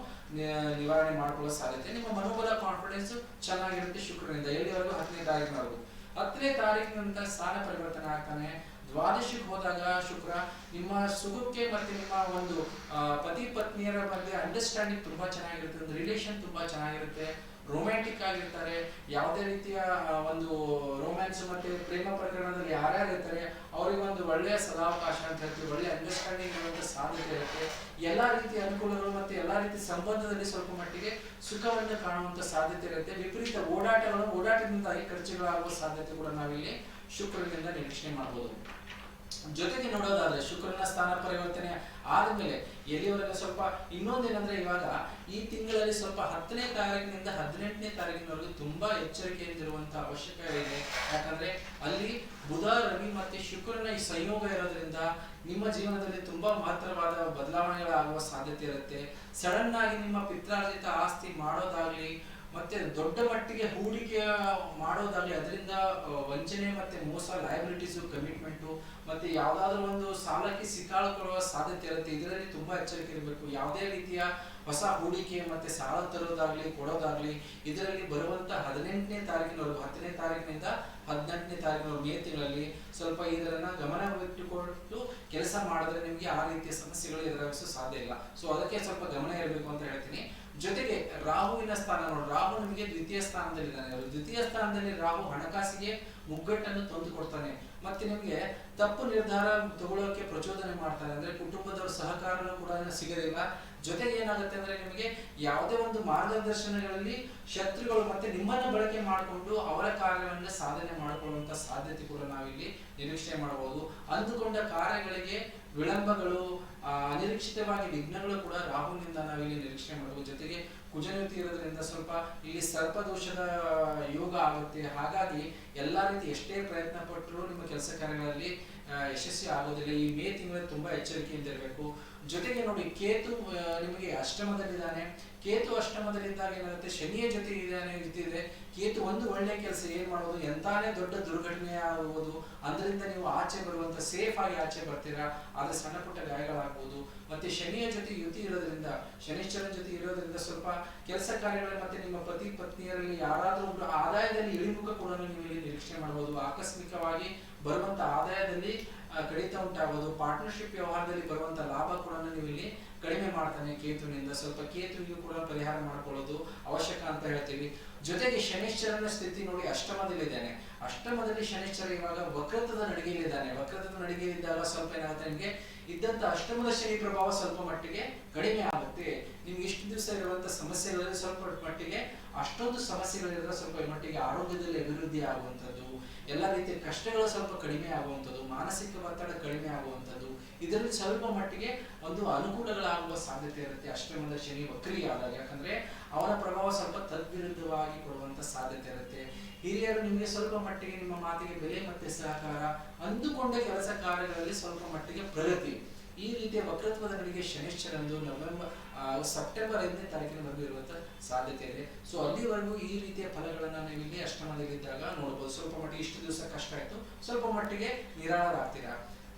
B: ನಿವಾರಣೆ ಮಾಡ್ಕೊಳ್ಳೋ ಸಾಧ್ಯತೆ. ನಿಮ್ಮ ಮನೋಬಲ ಕಾನ್ಫಿಡೆನ್ಸ್ ಚೆನ್ನಾಗಿರುತ್ತೆ ಶುಕ್ರನಿಂದ. ಎಲ್ಲಿವರೆಗೂ ಹತ್ತನೇ ತಾರೀಕಿನವರೆಗೂ ಹತ್ತನೇ ತಾರೀಕಿನಂತ ಸ್ಥಾನ ಪರಿವರ್ತನೆ ಆಗ್ತಾನೆ. ದ್ವಾದಶಕ್ಕೆ ಹೋದಾಗ ಶುಕ್ರ, ನಿಮ್ಮ ಸುಖಕ್ಕೆ ಮತ್ತೆ ನಿಮ್ಮ ಒಂದು ಪತಿ ಪತ್ನಿಯರ ಬಗ್ಗೆ ಅಂಡರ್ಸ್ಟ್ಯಾಂಡಿಂಗ್ ತುಂಬಾ ಚೆನ್ನಾಗಿರುತ್ತೆ, ಒಂದು ರಿಲೇಷನ್ ತುಂಬಾ ಚೆನ್ನಾಗಿರುತ್ತೆ ರೊಮ್ಯಾಂಟಿಕ್ ಆಗಿರ್ತಾರೆ, ಯಾವುದೇ ರೀತಿಯ ಒಂದು ರೊಮ್ಯಾನ್ಸ್ ಮತ್ತೆ ಪ್ರೇಮ ಪ್ರಕರಣದಲ್ಲಿ ಯಾರ್ಯಾರು ಇರ್ತಾರೆ, ಅವರಿಗೆ ಒಂದು ಒಳ್ಳೆಯ ಸದಾವಕಾಶ ಅಂತ ಹೇಳ್ತೀವಿ ಒಳ್ಳೆ ಅಂಡರ್ಸ್ಟ್ಯಾಂಡಿಂಗ್ ಇರುವಂತಹ ಸಾಧ್ಯತೆ ಇರುತ್ತೆ. ಎಲ್ಲ ರೀತಿಯ ಅನುಕೂಲಗಳು ಮತ್ತೆ ಎಲ್ಲ ರೀತಿ ಸಂಬಂಧದಲ್ಲಿ ಸ್ವಲ್ಪ ಮಟ್ಟಿಗೆ ಸುಖವನ್ನು ಕಾಣುವಂತ ಸಾಧ್ಯತೆ ಇರುತ್ತೆ. ವಿಪರೀತ ಓಡಾಟಗಳು ಓಡಾಟದಿಂದಾಗಿ ಖರ್ಚುಗಳಾಗುವ ಸಾಧ್ಯತೆ ಕೂಡ ನಾವಿಲ್ಲಿ ಶುಕ್ರದಿಂದ ನಿರೀಕ್ಷಣೆ ಮಾಡಬಹುದು ಜೊತೆಗೆ ನೋಡೋದಾದ್ರೆ ಶುಕ್ರನ ಸ್ಥಾನ ಪರಿವರ್ತನೆ ಆದಮೇಲೆ ಎಲ್ಲಿವರೆಗೆ ಸ್ವಲ್ಪ ಇನ್ನೊಂದೇನಂದ್ರೆ ಇವಾಗ ಈ ತಿಂಗಳಲ್ಲಿ ಸ್ವಲ್ಪ ಹತ್ತನೇ ತಾರೀಕಿನಿಂದ ಹದಿನೆಂಟನೇ ತಾರೀಕಿನವರೆಗೂ ತುಂಬಾ ಎಚ್ಚರಿಕೆಯಿಂದ ಎಚ್ಚರಿಕೆಯಿಂದಿರುವಂತ ಅವಶ್ಯಕತೆ ಇದೆ ಯಾಕಂದ್ರೆ ಅಲ್ಲಿ ಬುಧ, ರವಿ ಮತ್ತೆ ಶುಕ್ರನ ಈ ಸಂಯೋಗ ಇರೋದ್ರಿಂದ ನಿಮ್ಮ ಜೀವನದಲ್ಲಿ ತುಂಬಾ ಮಹತ್ತರವಾದ ಬದಲಾವಣೆಗಳಾಗುವ ಸಾಧ್ಯತೆ ಇರುತ್ತೆ. ಸಡನ್ ಆಗಿ ನಿಮ್ಮ ಪಿತ್ರಾರ್ಜಿತ ಆಸ್ತಿ ಮಾಡೋದಾಗ್ಲಿ ಮತ್ತೆ ದೊಡ್ಡ ಮಟ್ಟಿಗೆ ಹೂಡಿಕೆ ಮಾಡೋದಾಗ್ಲಿ ಅದರಿಂದ ವಂಚನೆ ಮತ್ತೆ ಮೋಸ ಲಯಬಿಲಿಟೀಸ್ ಕಮಿಟ್ಮೆಂಟ್ ಮತ್ತೆ ಯಾವ್ದಾದ್ರು ಒಂದು ಸಾಲಕ್ಕೆ ಸಿಕ್ಕಾಳಿಕೊಳ್ಳುವ ಸಾಧ್ಯತೆ ಇರುತ್ತೆ. ಇದರಲ್ಲಿ ತುಂಬಾ ಎಚ್ಚರಿಕೆ ಇರಬೇಕು. ಯಾವುದೇ ರೀತಿಯ ಹೊಸ ಹೂಡಿಕೆ ಮತ್ತೆ ಸಾಲ ತರೋದಾಗ್ಲಿ, ಕೊಡೋದಾಗ್ಲಿ, ಇದರಲ್ಲಿ ಬರುವಂತ ಹದಿನೆಂಟನೇ ತಾರೀಕಿನವರು ಹತ್ತನೇ ತಾರೀಕಿನಿಂದ ಹದಿನೆಂಟನೇ ತಾರೀಕಿನವರೆಗೂ, ಮೇ ತಿಂಗಳಲ್ಲಿ ಸ್ವಲ್ಪ ಇದರನ್ನ ಗಮನವಿಟ್ಟುಕೊಂಡು ಕೆಲಸ ಮಾಡಿದ್ರೆ ನಿಮಗೆ ಆ ರೀತಿಯ ಸಮಸ್ಯೆಗಳು ಎದುರಾಗಿಸೋ ಸಾಧ್ಯ ಇಲ್ಲ. ಸೊ ಅದಕ್ಕೆ ಸ್ವಲ್ಪ ಗಮನ ಇರಬೇಕು ಅಂತ ಹೇಳ್ತೀನಿ. ಜೊತೆಗೆ ರಾಹುವಿನ ಸ್ಥಾನ ನೋಡಿ, ರಾಹು ನಿಮಗೆ ದ್ವಿತೀಯ ಸ್ಥಾನದಲ್ಲಿದ್ದಾನೆ. ದ್ವಿತೀಯ ಸ್ಥಾನದಲ್ಲಿ ರಾಹು ಹಣಕಾಸಿಗೆ ಮುಗ್ಗಟ್ಟನ್ನು ತಂದು ಕೊಡ್ತಾನೆ ಮತ್ತೆ ನಿಮಗೆ ತಪ್ಪು ನಿರ್ಧಾರ ತಗೊಳ್ಳೋಕೆ ಪ್ರಚೋದನೆ ಮಾಡ್ತಾನೆ. ಅಂದ್ರೆ ಕುಟುಂಬದವರ ಸಹಕಾರನೂ ಕೂಡ ಸಿಗೋದಿಲ್ಲ ಜೊತೆಗೆ ಏನಾಗುತ್ತೆ ಅಂದ್ರೆ ನಿಮಗೆ ಯಾವುದೇ ಒಂದು ಮಾರ್ಗದರ್ಶನಗಳಲ್ಲಿ ಶತ್ರುಗಳು ಮತ್ತೆ ನಿಮ್ಮನ್ನ ಬಳಕೆ ಮಾಡಿಕೊಂಡು ಅವರ ಕಾರ್ಯಗಳನ್ನ ಸಾಧನೆ ಮಾಡಿಕೊಳ್ಳುವಂತ ಸಾಧ್ಯತೆ ಕೂಡ ನಾವಿಲ್ಲಿ ನಿರೀಕ್ಷೆ ಮಾಡಬಹುದು ಅಂದುಕೊಂಡ ಕಾರ್ಯಗಳಿಗೆ ವಿಳಂಬಗಳು ಅನಿರೀಕ್ಷಿತವಾಗಿ ವಿಘ್ನಗಳು ಕೂಡ ರಾಹುನಿಂದ ನಾವಿಲ್ಲಿ ನಿರೀಕ್ಷೆ ಮಾಡಬಹುದು ಜೊತೆಗೆ ಕುಜನಯುತಿ ಇರೋದ್ರಿಂದ ಸ್ವಲ್ಪ ಇಲ್ಲಿ ಸರ್ಪದೋಷದ ಯೋಗ ಆಗುತ್ತೆ. ಹಾಗಾಗಿ ಎಲ್ಲಾ ರೀತಿ ಎಷ್ಟೇ ಪ್ರಯತ್ನ ಪಟ್ಟರು ನಿಮ್ಮ ಕೆಲಸ ಕಾರ್ಯಗಳಲ್ಲಿ ಯಶಸ್ವಿ ಆಗೋದಿಲ್ಲ. ಈ ಮೇ ತಿಂಗಳಲ್ಲಿ ತುಂಬಾ ಎಚ್ಚರಿಕೆಯಿಂದ ಇರಬೇಕು. ಜೊತೆಗೆ ನೋಡಿ ಕೇತು ನಿಮಗೆ ಅಷ್ಟಮದಲ್ಲಿದ್ದಾನೆ. ಕೇತು ಅಷ್ಟಮದಲ್ಲಿದ್ದಾಗ ಏನಾಗುತ್ತೆ? ಶನಿಯ ಜೊತೆ ಇದ್ದಾನೆ ಇರ್ತಿದ್ರೆ ಕೇತು ಒಂದು ಒಳ್ಳೆ ಕೆಲಸ ಏನ್ ಮಾಡೋದು? ಎಂತಾನೇ ದೊಡ್ಡ ದುರ್ಘಟನೆ ಆಗುವುದು ಅದರಿಂದ ನೀವು ಆಚೆ ಬರುವಂತ ಸೇಫ್ ಆಗಿ ಆಚೆ ಬರ್ತೀರಾ? ಆದ್ರೆ ಸಣ್ಣ ಪುಟ್ಟ ಗಾಯಗಳಾಗ್ಬೋದು. ಮತ್ತೆ ಶನಿಯ ಜೊತೆ ಯುತಿ ಇರೋದ್ರಿಂದ, ಶನಿಶ್ಚರನ ಜೊತೆ ಇರೋದ್ರಿಂದ ಸ್ವಲ್ಪ ಕೆಲಸ ಕಾರ್ಯಗಳ ಮತ್ತೆ ನಿಮ್ಮ ಪತಿ ಪತ್ನಿಯರಲ್ಲಿ ಯಾರಾದ್ರೂ ಒಬ್ರು ಆದಾಯದಲ್ಲಿ ಇಳಿಮುಖ ಕೂಡ ನೀವು ನಿರೀಕ್ಷೆ ಮಾಡಬಹುದು ಆಕಸ್ಮಿಕವಾಗಿ ಬರುವಂತ ಆದಾಯದಲ್ಲಿ ಕಡಿತ ಉಂಟಾಗೋದು ಪಾರ್ಟ್ನರ್ಶಿಪ್ ವ್ಯವಹಾರದಲ್ಲಿ ಬರುವಂತ ಲಾಭ ಕೂಡ ನೀವು ಇಲ್ಲಿ ಕಡಿಮೆ ಮಾಡ್ತಾನೆ ಕೇತುವಿನಿಂದ. ಸ್ವಲ್ಪ ಕೇತುವಿಗೂ ಕೂಡ ಪರಿಹಾರ ಮಾಡ್ಕೊಳ್ಳೋದು ಅವಶ್ಯಕ ಅಂತ ಹೇಳ್ತೀವಿ. ಜೊತೆಗೆ ಶನಿಶ್ಚರನ ಸ್ಥಿತಿ ನೋಡಿ ಅಷ್ಟಮದಲ್ಲಿದ್ದಾನೆ. ಅಷ್ಟಮದಲ್ಲಿ ಶನಿಶ್ಚರ ಇವಾಗ ವಕ್ರತದ ನಡಿಗೆಯಲ್ಲಿದ್ದಾನೆ. ವಕ್ರತದ ನಡಿಗೆಯಲ್ಲಿದ್ದಾಗ ಸ್ವಲ್ಪ ಏನಾಗುತ್ತೆ ನಿಮಗೆ? ಇದ್ದಂತ ಅಷ್ಟಮದ ಶನಿ ಪ್ರಭಾವ ಸ್ವಲ್ಪ ಮಟ್ಟಿಗೆ ಕಡಿಮೆ ಆಗುತ್ತೆ. ನಿಮ್ಗೆ ಇಷ್ಟು ದಿವಸ ಇರುವಂತ ಸಮಸ್ಯೆಗಳಲ್ಲಿ ಸ್ವಲ್ಪ ಮಟ್ಟಿಗೆ, ಅಷ್ಟೊಂದು ಸಮಸ್ಯೆಗಳಿರೋ ಸ್ವಲ್ಪ ಮಟ್ಟಿಗೆ ಆರೋಗ್ಯದಲ್ಲಿ ಅಭಿವೃದ್ಧಿ ಆಗುವಂಥದ್ದು. ಎಲ್ಲ ರೀತಿಯ ಕಷ್ಟಗಳು ಸ್ವಲ್ಪ ಕಡಿಮೆ ಆಗುವಂಥದ್ದು, ಮಾನಸಿಕ ಒತ್ತಡ ಕಡಿಮೆ ಆಗುವಂಥದ್ದು, ಇದರಲ್ಲಿ ಸ್ವಲ್ಪ ಮಟ್ಟಿಗೆ ಒಂದು ಅನುಕೂಲಗಳಾಗುವ ಸಾಧ್ಯತೆ ಇರುತ್ತೆ. ಅಷ್ಟಮದ ಶನಿ ವಕ್ರಿ ಆದಾಗ. ಯಾಕಂದ್ರೆ ಅವನ ಪ್ರಭಾವ ಸ್ವಲ್ಪ ತದ್ವಿರುದ್ಧವಾಗಿ ಕೊಡುವಂತ ಸಾಧ್ಯತೆ ಇರುತ್ತೆ. ಹಿರಿಯರು ನಿಮಗೆ ಸ್ವಲ್ಪ ಮಟ್ಟಿಗೆ ನಿಮ್ಮ ಮಾತಿಗೆ ಬೆಲೆ ಮತ್ತೆ ಸಹಕಾರ ಅಂದುಕೊಂಡ ಕೆಲಸ ಕಾರ್ಯಗಳಲ್ಲಿ ಸ್ವಲ್ಪ ಮಟ್ಟಿಗೆ ಪ್ರಗತಿ. ಈ ರೀತಿಯ ವಕ್ರತ್ವದ ಶನಿಶ್ಚರಂದು ನವೆಂಬರ್ ಸೆಪ್ಟೆಂಬರ್ ಐದನೇ ಬಂದು ಇರುವಂತ ಸಾಧ್ಯತೆ ಇದೆ. ಸೊ ಅಲ್ಲಿವರೆಗೂ ಈ ರೀತಿಯ ಫಲಗಳನ್ನ ನೀವು ಇಲ್ಲಿ ಅಷ್ಟಮದಲ್ಲಿದ್ದಾಗ ನೋಡಬಹುದು ಸ್ವಲ್ಪ ಮಟ್ಟಿಗೆ ಇಷ್ಟು ದಿವಸ ಕಷ್ಟ ಆಯ್ತು. ಸ್ವಲ್ಪ ಮಟ್ಟಿಗೆ ನಿರಾಳರಾಗ್ತೀರಾ?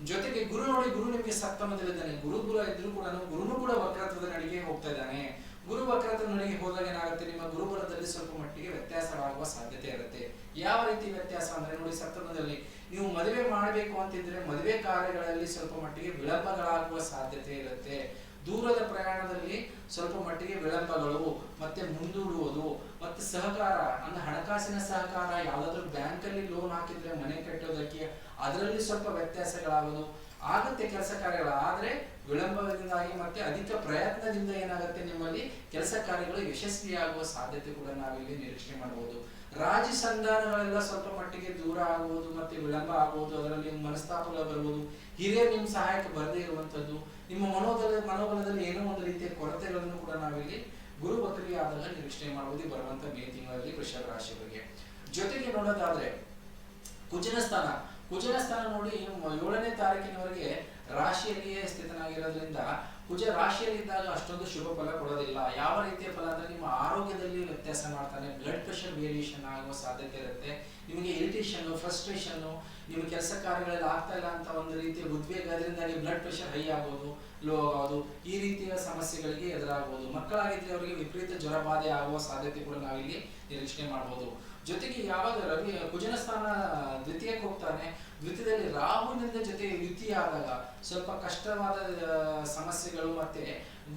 B: ಜೊತೆಗೆ ಗುರು ನೋಡಿ ಗುರು ನಿಮಗೆ ಸಪ್ತಮದಲ್ಲಿದ್ದಾನೆ. ಗುರು ಗುರು ಇದ್ರೂ ಕೂಡ, ಗುರುನು ಕೂಡ ವಕ್ರತ್ವದ ನಡಿಗೆ ಹೋಗ್ತಾ ಇದ್ದಾನೆ. ಗುರು ವಕ್ರತ್ವದ ನಡಿಗೆ ಹೋದಾಗ ಏನಾಗುತ್ತೆ? ನಿಮ್ಮ ಗುರುಬಲದಲ್ಲಿ ಸ್ವಲ್ಪ ಮಟ್ಟಿಗೆ ವ್ಯತ್ಯಾಸವಾಗುವ ಸಾಧ್ಯತೆ ಇರುತ್ತೆ. ಯಾವ ರೀತಿ ವ್ಯತ್ಯಾಸ ಅಂದ್ರೆ ನೋಡಿ ಸಪ್ತಮದಲ್ಲಿ ನೀವು ಮದುವೆ ಮಾಡಬೇಕು ಅಂತಿದ್ರೆ ಮದುವೆ ಕಾರ್ಯಗಳಲ್ಲಿ ಸ್ವಲ್ಪ ಮಟ್ಟಿಗೆ ವಿಳಂಬಗಳಾಗುವ ಸಾಧ್ಯತೆ ಇರುತ್ತೆ. ದೂರದ ಪ್ರಯಾಣದಲ್ಲಿ ಸ್ವಲ್ಪ ಮಟ್ಟಿಗೆ ವಿಳಂಬಗಳು, ಮತ್ತೆ ಮುಂದೂಡುವುದು, ಮತ್ತೆ ಸಹಕಾರ, ಅಂದ್ರೆ ಹಣಕಾಸಿನ ಸಹಕಾರ, ಯಾವುದಾದ್ರೂ ಬ್ಯಾಂಕಲ್ಲಿ ಲೋನ್ ಹಾಕಿದ್ರೆ ಮನೆ ಕಟ್ಟೋದಕ್ಕೆ ಅದರಲ್ಲಿ ಸ್ವಲ್ಪ ವ್ಯತ್ಯಾಸಗಳಾಗೋದು. ಆಗತ್ತೆ ಕೆಲಸ ಕಾರ್ಯಗಳು, ಆದ್ರೆ ವಿಳಂಬದಿಂದಾಗಿ ಮತ್ತೆ ಅಧಿಕ ಪ್ರಯತ್ನದಿಂದ ಏನಾಗುತ್ತೆ ನಿಮ್ಮಲ್ಲಿ, ಕೆಲಸ ಕಾರ್ಯಗಳು ಯಶಸ್ವಿಯಾಗುವ ಸಾಧ್ಯತೆ ಕೂಡ ನಾವಿಲ್ಲಿ ನಿರೀಕ್ಷೆ ಮಾಡಬಹುದು ರಾಜಿ ಸಂಧಾನಗಳೆಲ್ಲ ಸ್ವಲ್ಪ ಮಟ್ಟಿಗೆ ದೂರ ಆಗುವುದು ಮತ್ತೆ ವಿಳಂಬ ಆಗುವುದು ಅದರಲ್ಲಿ ಮನಸ್ತಾಪಗಳು ಬರುವುದು ಹಿರಿಯರು ನಿಮ್ಮ ಸಹಾಯಕ್ಕೆ ಬರದೇ ಇರುವಂತದ್ದು ನಿಮ್ಮ ಮನೋಬಲ ಮನೋಬಲದಲ್ಲಿ ಏನೋ ಒಂದು ರೀತಿಯ ಕೊರತೆಗಳನ್ನು ಕೂಡ ನಾವಿಲ್ಲಿ ಗುರು ಬಕರಿ ಆದಾಗ ನಿರೀಕ್ಷಣೆ ಮಾಡುವುದು ಬರುವಂತ ಮೇ ತಿಂಗಳಲ್ಲಿ ವೃಷಭ ರಾಶಿಯವರಿಗೆ. ಜೊತೆಗೆ ನೋಡೋದಾದ್ರೆ, ಕುಜನ ಸ್ಥಾನ. ಕುಜನ ಸ್ಥಾನ ನೋಡಿ ಏಳನೇ ತಾರೀಕಿನವರೆಗೆ ರಾಶಿಯಲ್ಲಿಯೇ ಸ್ಥಿತನಾಗಿರೋದ್ರಿಂದ ಕುಜ ರಾಶಿಯಲ್ಲಿದ್ದಾಗ ಅಷ್ಟೊಂದು ಶುಭ ಫಲ ಕೊಡೋದಿಲ್ಲ. ಯಾವ ರೀತಿಯ ಫಲ ಅಂದ್ರೆ ನಿಮ್ಮ ಆರೋಗ್ಯದಲ್ಲಿ ವ್ಯತ್ಯಾಸ ಮಾಡ್ತಾನೆ ಬ್ಲಡ್ ಪ್ರೆಷರ್ ವೇರಿಯೇಷನ್ ಆಗುವ ಸಾಧ್ಯತೆ ಇರುತ್ತೆ. ನಿಮಗೆ ಇರಿಟೇಷನ್ ಫ್ರಸ್ಟ್ರೇಷನ್ ನಿಮ್ಮ ಕೆಲಸ ಕಾರ್ಯಗಳಲ್ಲಿ ಆಗ್ತಾ ಇಲ್ಲ ಅಂತ ಒಂದು ರೀತಿಯ ಉದ್ವೇಗ ಅದರಿಂದಾಗಿ ಬ್ಲಡ್ ಪ್ರೆಷರ್ ಹೈ ಆಗೋದು ಲೋ ಆಗೋದು, ಈ ರೀತಿಯ ಸಮಸ್ಯೆಗಳಿಗೆ ಎದುರಾಗಬಹುದು ಮಕ್ಕಳಾಗಿದ್ರೆ ಅವರಿಗೆ ವಿಪರೀತ ಜ್ವರ ಬಾಧೆ ಆಗುವ ಸಾಧ್ಯತೆ ಕೂಡ ನಾವಿಲ್ಲಿ ನಿರೀಕ್ಷಣೆ ಮಾಡಬಹುದು ಜೊತೆಗೆ ಯಾವಾಗ ರವಿ ಕುಜನ ಸ್ಥಾನ ದ್ವಿತೀಯಕ್ಕೆ ಹೋಗ್ತಾನೆ, ದ್ವಿತೀಯದಲ್ಲಿ ರಾಹುವಿನಿಂದ ಜೊತೆ ಯುತಿ ಆದಾಗ ಸ್ವಲ್ಪ ಕಷ್ಟವಾದ ಸಮಸ್ಯೆಗಳು ಮತ್ತೆ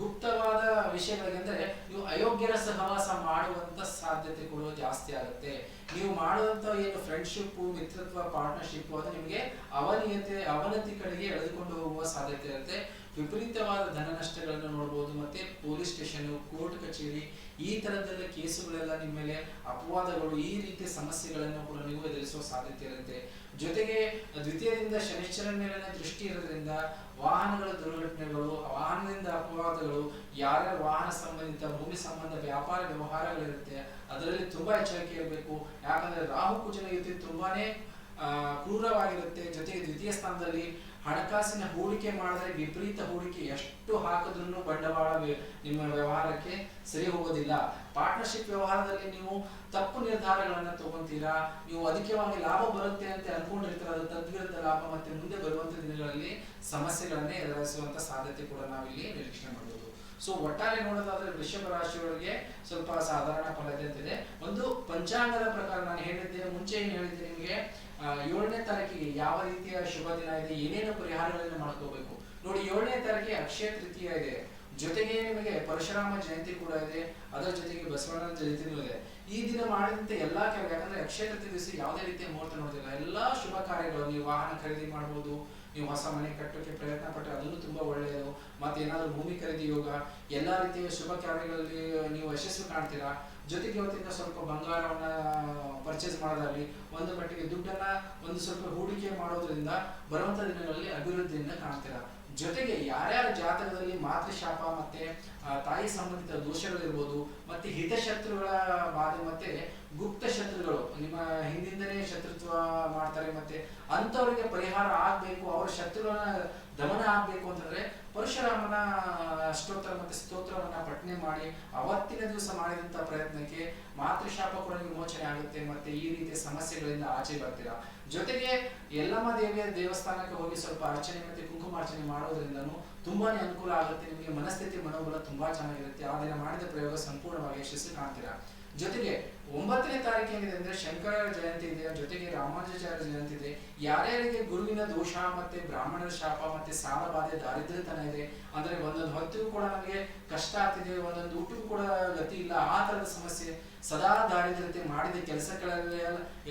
B: ಗುಪ್ತವಾದ ವಿಷಯಗಳಿಗೆಂದ್ರೆ ನೀವು ಅಯೋಗ್ಯರ ಸಹವಾಸ ಮಾಡುವಂತ ಸಾಧ್ಯತೆ ಕೂಡ ಜಾಸ್ತಿ ಆಗುತ್ತೆ. ನೀವು ಮಾಡುವಂತ ಏನು ಫ್ರೆಂಡ್ಶಿಪ್ ಮಿತ್ರತ್ವ ಪಾರ್ಟ್ನರ್ಶಿಪ್ ಅದು ನಿಮಗೆ ಅವನಿಯತೆ, ಅವನತಿ ಕಡೆಗೆ ಎಳೆದುಕೊಂಡು ಹೋಗುವ ಸಾಧ್ಯತೆ ಇರುತ್ತೆ. ವಿಪರೀತವಾದ ಧನ ನಷ್ಟಗಳನ್ನು ನೋಡಬಹುದು ಮತ್ತೆ ಪೊಲೀಸ್ ಸ್ಟೇಷನ್, ಕೋರ್ಟ್ ಕಚೇರಿ, ಈ ತರದೆಲ್ಲ ಕೇಸುಗಳೆಲ್ಲ ನಿಮ್ಮ ಮೇಲೆ ಅಪವಾದಗಳು, ಈ ರೀತಿಯ ಸಮಸ್ಯೆಗಳನ್ನು ಕೂಡ ನೀವು ಎದುರಿಸುವ ಸಾಧ್ಯತೆ ಇರುತ್ತೆ. ಜೊತೆಗೆ ದ್ವಿತೀಯದಿಂದ ಶನಿಶ್ಚರ ಮೇಲಿನ ದೃಷ್ಟಿ ಇರೋದ್ರಿಂದ ವಾಹನಗಳ ದುರ್ಘಟನೆಗಳು, ವಾಹನದಿಂದ ಅಪವಾದಗಳು, ಯಾರ್ಯಾರ ವಾಹನ ಸಂಬಂಧಿತ, ಭೂಮಿ ಸಂಬಂಧ ವ್ಯಾಪಾರ ವ್ಯವಹಾರಗಳಿರುತ್ತೆ, ಅದರಲ್ಲಿ ತುಂಬಾ ಎಚ್ಚರಿಕೆ ಇರಬೇಕು. ಯಾಕಂದ್ರೆ ರಾಹು ಕುಜನ ಯುತಿ ತುಂಬಾನೇ ಕ್ರೂರವಾಗಿರುತ್ತೆ. ಜೊತೆಗೆ ದ್ವಿತೀಯ ಸ್ಥಾನದಲ್ಲಿ ಹಣಕಾಸಿನ ಹೂಡಿಕೆ ಮಾಡಿದ್ರೆ ವಿಪರೀತ ಹೂಡಿಕೆ ಎಷ್ಟು ಹಾಕಿದ್ರು ಬಂಡವಾಳ ನಿಮ್ಮ ವ್ಯವಹಾರಕ್ಕೆ ಸರಿ ಹೋಗೋದಿಲ್ಲ. ಪಾರ್ಟ್ನರ್ಶಿಪ್ ವ್ಯವಹಾರದಲ್ಲಿ ನೀವು ತಪ್ಪು ನಿರ್ಧಾರಗಳನ್ನ ತಗೊಂತೀರಾ? ನೀವು ಅಧಿಕವಾಗಿ ಲಾಭ ಬರುತ್ತೆ ಅಂತ ಅನ್ಕೊಂಡಿರ್ತೀರ, ಅದು ತದ್ವಿರುದ್ಧ ಲಾಭ ಮತ್ತೆ ಮುಂದೆ ಬರುವಂತ ದಿನಗಳಲ್ಲಿ ಸಮಸ್ಯೆಗಳನ್ನೇ ಎದುರಿಸುವಂತ ಸಾಧ್ಯತೆ ಕೂಡ ನಾವಿಲ್ಲಿ ನಿರೀಕ್ಷಣೆ ಮಾಡಬಹುದು ಸೊ ಒಟ್ಟಾರೆ ನೋಡೋದಾದ್ರೆ ವೃಷಭ ರಾಶಿಯೊಳಗೆ ಸ್ವಲ್ಪ ಸಾಧಾರಣ ಫಲ ಇದೆ ಅಂತಿದೆ. ಒಂದು ಪಂಚಾಂಗದ ಪ್ರಕಾರ ನಾನು ಹೇಳಿದ್ದೆ ಮುಂಚೆ ಏನು ಹೇಳಿದ್ದೆ ನಿಮಗೆ. ಏಳನೇ ತಾರೀಕಿಗೆ ಯಾವ ರೀತಿಯ ಶುಭ ದಿನ ಇದೆ? ಏನೇನು ಪರಿಹಾರಗಳನ್ನು ಮಾಡ್ಕೋಬೇಕು? ನೋಡಿ, ಏಳನೇ ತಾರೀಕಿಗೆ ಅಕ್ಷಯ ತೃತೀಯ ಇದೆ. ಜೊತೆಗೆ ನಿಮಗೆ ಪರಶುರಾಮ ಜಯಂತಿ ಕೂಡ ಇದೆ. ಅದರ ಜೊತೆಗೆ ಬಸವಣ್ಣನ ಜಯಂತಿನೂ ಇದೆ. ಈ ದಿನ ಮಾಡಿದಂತೆ ಎಲ್ಲಾ ಕೆಲವು ಯಾಕಂದ್ರೆ ಅಕ್ಷಯ ತೃತೀಯ ದಿವಸ ಯಾವುದೇ ರೀತಿಯ ಮುಹೂರ್ತ ನೋಡೋದಿಲ್ಲ. ಎಲ್ಲಾ ಶುಭ ಕಾರ್ಯಗಳು ನೀವು ವಾಹನ ಖರೀದಿ ಮಾಡ್ಬೋದು. ನೀವು ಹೊಸ ಮನೆ ಕಟ್ಟೋಕೆ ಪ್ರಯತ್ನ ಪಟ್ಟರೆ ಅದನ್ನು ತುಂಬಾ ಒಳ್ಳೆಯದು. ಮತ್ತೆ ಏನಾದರೂ ಭೂಮಿ ಖರೀದಿ ಯೋಗ, ಎಲ್ಲಾ ರೀತಿಯ ಶುಭ ಕಾರ್ಯಗಳಲ್ಲಿ ನೀವು ಯಶಸ್ವಿ ಕಾಣ್ತೀರಾ? ಜೊತೆಗೆ ಇವತ್ತಿಂದ ಸ್ವಲ್ಪ ಬಂಗಾರವನ್ನ ಪರ್ಚೇಸ್ ಮಾಡೋದಾಗ್ಲಿ, ಒಂದು ಮಟ್ಟಿಗೆ ದುಡ್ಡನ್ನ ಒಂದು ಸ್ವಲ್ಪ ಹೂಡಿಕೆ ಮಾಡೋದ್ರಿಂದ ಬರುವಂತ ದಿನಗಳಲ್ಲಿ ಅಭಿವೃದ್ಧಿಯನ್ನ ಕಾಣ್ತೀರಾ? ಜೊತೆಗೆ ಯಾರ್ಯಾರ ಜಾತಕದಲ್ಲಿ ಮಾತೃಶಾಪ ಮತ್ತೆ ತಾಯಿ ಸಂಬಂಧಿತ ದೋಷಗಳಿರ್ಬೋದು, ಮತ್ತೆ ಹಿತಶತ್ರುಗಳ ಬಾಧೆ ಮತ್ತೆ ಗುಪ್ತ ಶತ್ರುಗಳು, ನಿಮ್ಮ ಹಿಂದಿಂದನೇ ಶತ್ರುತ್ವ ಮಾಡ್ತಾರೆ, ಮತ್ತೆ ಅಂತವರಿಗೆ ಪರಿಹಾರ ಆಗ್ಬೇಕು, ಅವರ ಶತ್ರುಗಳನ್ನ ದಮನ ಆಗ್ಬೇಕು ಅಂತಂದ್ರೆ ಪರಶುರಾಮನ ಸ್ತೋತ್ರ ಮತ್ತೆ ಸ್ತೋತ್ರವನ್ನ ಪಠನೆ ಮಾಡಿ ಅವತ್ತಿನ ದಿವಸ ಮಾಡಿದಂತ ಪ್ರಯತ್ನಕ್ಕೆ ಮಾತೃಶಾಪ ಕೂಡ ವಿಮೋಚನೆ ಆಗುತ್ತೆ ಮತ್ತೆ ಈ ರೀತಿಯ ಸಮಸ್ಯೆಗಳಿಂದ ಆಚೆ ಬರ್ತೀರಾ? ಜೊತೆಗೆ ಎಲ್ಲಮ್ಮ ದೇವಿಯ ದೇವಸ್ಥಾನಕ್ಕೆ ಹೋಗಿ ಸ್ವಲ್ಪ ಅರ್ಚನೆ ಮತ್ತೆ ಕುಂಕುಮಾರ್ಚನೆ ಮಾಡೋದ್ರಿಂದನು ತುಂಬಾನೇ ಅನುಕೂಲ ಆಗುತ್ತೆ, ನಿಮಗೆ ಮನಸ್ಥಿತಿ, ಮನೋಬಲ ತುಂಬಾ ಚೆನ್ನಾಗಿರುತ್ತೆ. ಆ ದಿನ ಮಾಡಿದ ಪ್ರಯೋಗ ಸಂಪೂರ್ಣವಾಗಿ ಯಶಸ್ಸು ಕಾಣ್ತೀರಾ? ಜೊತೆಗೆ ಒಂಬತ್ತನೇ ತಾರೀಕು ಏನಿದೆ ಅಂದ್ರೆ ಶಂಕರ ಜಯಂತಿ ಇದೆ, ಜೊತೆಗೆ ರಾಮಾನುಜಾಚಾರ್ಯ ಜಯಂತಿ ಇದೆ. ಯಾರ್ಯಾರಿಗೆ ಗುರುವಿನ ದೋಷ ಮತ್ತೆ ಬ್ರಾಹ್ಮಣರ ಶಾಪ ಮತ್ತೆ ಸಾಲ ಬಾಧೆ ದಾರಿದ್ರ್ಯತನ ಇದೆ, ಅಂದ್ರೆ ಒಂದೊಂದು ಹೊತ್ತಿಗೂ ಕೂಡ ನಮಗೆ ಕಷ್ಟ ಆಗ್ತಿದೆ, ಒಂದೊಂದು ಊಟಕ್ಕೂ ಕೂಡ ಗತಿ ಇಲ್ಲ, ಆ ತರದ ಸಮಸ್ಯೆ ಸದಾ ದಾರಿದ್ರತೆ ಮಾಡಿದ ಕೆಲಸಗಳಲ್ಲಿ